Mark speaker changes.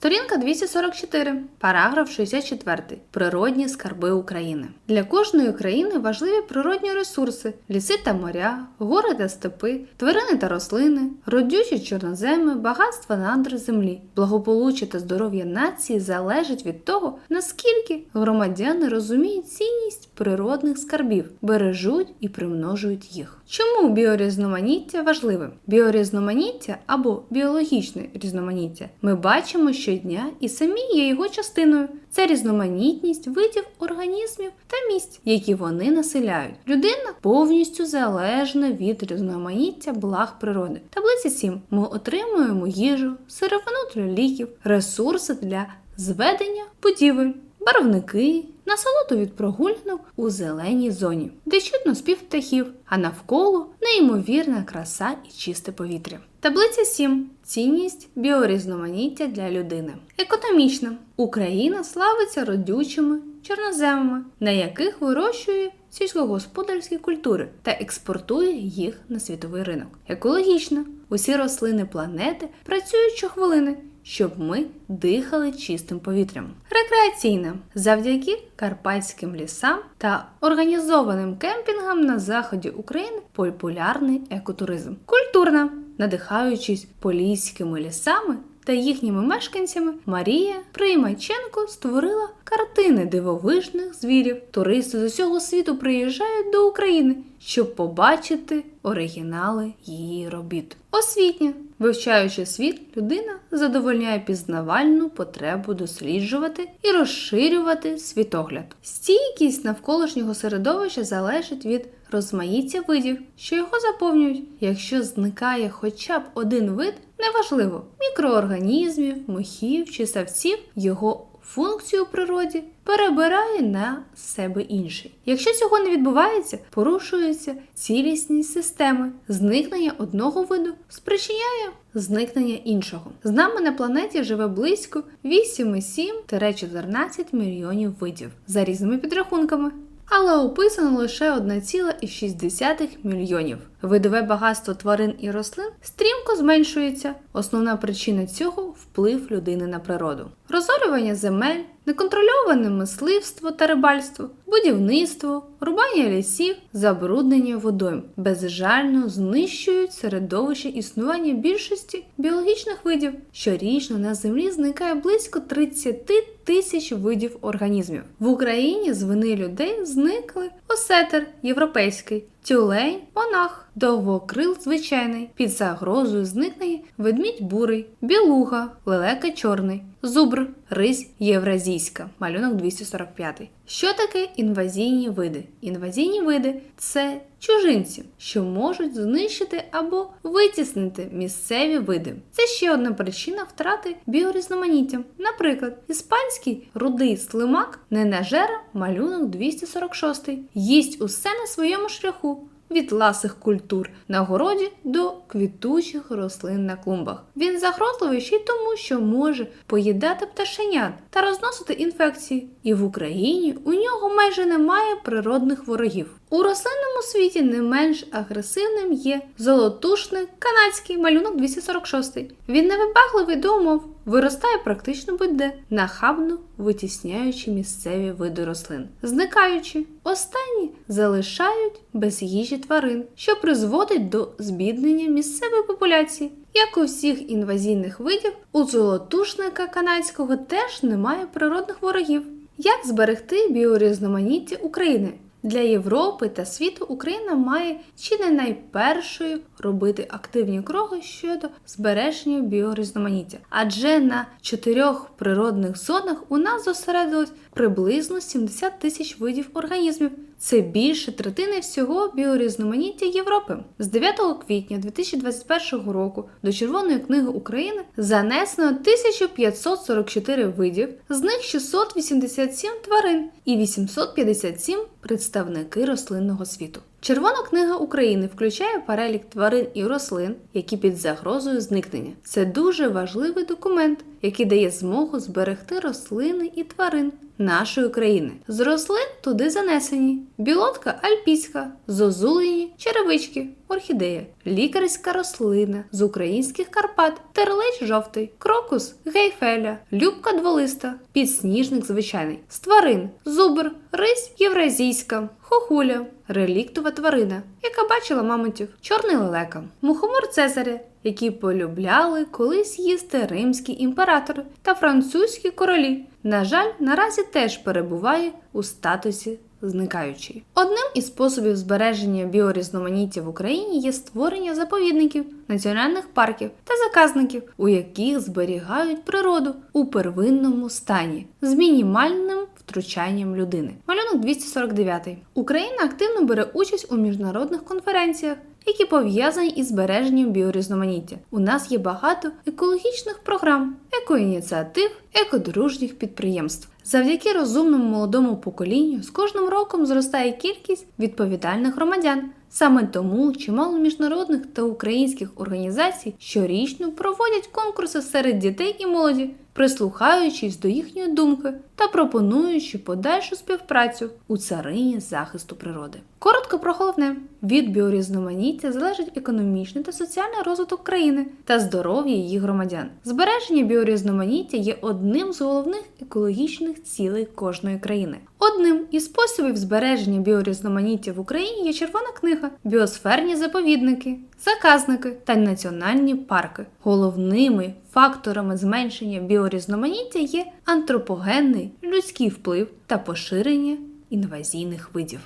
Speaker 1: Сторінка 244, параграф 64. Природні скарби України. Для кожної країни важливі природні ресурси: ліси та моря, гори та степи, тварини та рослини, родючі чорноземи, багатства надр землі. Благополуччя та здоров'я нації залежить від того, наскільки громадяни розуміють цінність природних скарбів, бережуть і примножують їх. Чому біорізноманіття важливе? Біорізноманіття або біологічне різноманіття ми бачимо щодня і самі є його частиною. Це різноманітність видів організмів та місць, які вони населяють. Людина повністю залежна від різноманіття благ природи. Таблиця 7. Ми отримуємо їжу, сировину для ліків, ресурси для зведення будівель, барвники, насолоду від прогулянок у зеленій зоні, де чутно спів птахів, а навколо неймовірна краса і чисте повітря. Таблиця 7. Цінність біорізноманіття для людини. Економічна. Україна славиться родючими чорноземами, на яких вирощує сільськогосподарські культури та експортує їх на світовий ринок. Екологічна. Усі рослини планети працюють щохвилини, щоб ми дихали чистим повітрям. Рекреаційна завдяки карпатським лісам та організованим кемпінгам на заході України популярний екотуризм. Культурна, надихаючись поліськими лісами. Та їхніми мешканцями Марія Приймаченко створила картини дивовижних звірів. Туристи з усього світу приїжджають до України, щоб побачити оригінали її робіт. Освітня, вивчаючи світ, людина задовольняє пізнавальну потребу досліджувати і розширювати світогляд. Стійкість навколишнього середовища залежить від розмаїття видів, що його заповнюють. Якщо зникає хоча б один вид, неважливо мікроорганізмів, мохів чи савців, його функцію у природі перебирає на себе інший. Якщо цього не відбувається, порушується цілісність системи. Зникнення одного виду спричиняє зникнення іншого. З нами на планеті живе близько 8,7-14 мільйонів видів за різними підрахунками. Але описано лише 1,6 мільйонів. Видове багатство тварин і рослин стрімко зменшується. Основна причина цього вплив людини на природу. Розорювання земель, неконтрольоване мисливство та рибальство, будівництво, рубання лісів, забруднення водойм безжально знищують середовище існування більшості біологічних видів. Щорічно на землі зникає близько 30 тисяч видів організмів. В Україні з вини людей зникли осетер європейський, тюлень, монах, довгокрил звичайний, під загрозою зникне ведмідь бурий, білуга, лелека чорний, зубр, рись євразійська, малюнок 245. Що таке інвазійні види? Інвазійні види це чужинці, що можуть знищити або витіснити місцеві види. Це ще одна причина втрати біорізноманіття. Наприклад, іспанський рудий слимак ненажера малюнок 246 їсть усе на своєму шляху. Від ласих культур на городі до квітучих рослин на клумбах. Він загрозливий ще й тому, що може поїдати пташенят та розносити інфекції. І в Україні у нього майже немає природних ворогів. У рослинному світі не менш агресивним є золотушник канадський малюнок 246. Він невибагливий до умов, виростає практично будь-де, нахабно витісняючи місцеві види рослин. Зникаючи, останні залишають без їжі тварин, що призводить до збіднення місцевої популяції. Як у всіх інвазійних видів, у золотушника канадського теж немає природних ворогів. Як зберегти біорізноманіття України? Для Європи та світу Україна має чи не найпершою робити активні кроки щодо збереження біорізноманіття, адже на чотирьох природних зонах у нас зосередилось приблизно 70 тисяч видів організмів. Це більше третини всього біорізноманіття Європи. З 9 квітня 2021 року до Червоної книги України занесено 1544 видів, з них 687 тварин і 857 представники рослинного світу. Червона книга України включає перелік тварин і рослин, які під загрозою зникнення. Це дуже важливий документ, який дає змогу зберегти рослини і тварин нашої країни. З рослин туди занесені білотка альпійська, зозулені, черевички, орхідея, лікарська рослина з українських Карпат, терлеч жовтий, крокус, гейфеля, любка дволиста, підсніжник звичайний, з тварин, зубр, рись євразійська, хохуля, реліктова тварина, яка бачила мамонтів, чорний лелека, мухомор Цезаря, які полюбляли колись їсти римські імператори та французькі королі. На жаль, наразі теж перебуває у статусі зникаючий. Одним із способів збереження біорізноманіття в Україні є створення заповідників, національних парків та заказників, у яких зберігають природу у первинному стані з мінімальним втручанням людини. Малюнок 249. Україна активно бере участь у міжнародних конференціях. Які пов'язані із збереженням біорізноманіття. У нас є багато екологічних програм, екоініціатив, екодружніх підприємств. Завдяки розумному молодому поколінню з кожним роком зростає кількість відповідальних громадян. Саме тому чимало міжнародних та українських організацій щорічно проводять конкурси серед дітей і молоді, прислухаючись до їхньої думки та пропонуючи подальшу співпрацю у царині захисту природи. Коротко про головне: від біорізноманіття залежить економічний та соціальний розвиток країни та здоров'я її громадян. Збереження біорізноманіття є одним з головних екологічних цілей кожної країни. Одним із способів збереження біорізноманіття в Україні є червона книга, біосферні заповідники, заказники та національні парки. Головними факторами зменшення біорізноманіття є антропогенний людський вплив та поширення інвазійних видів.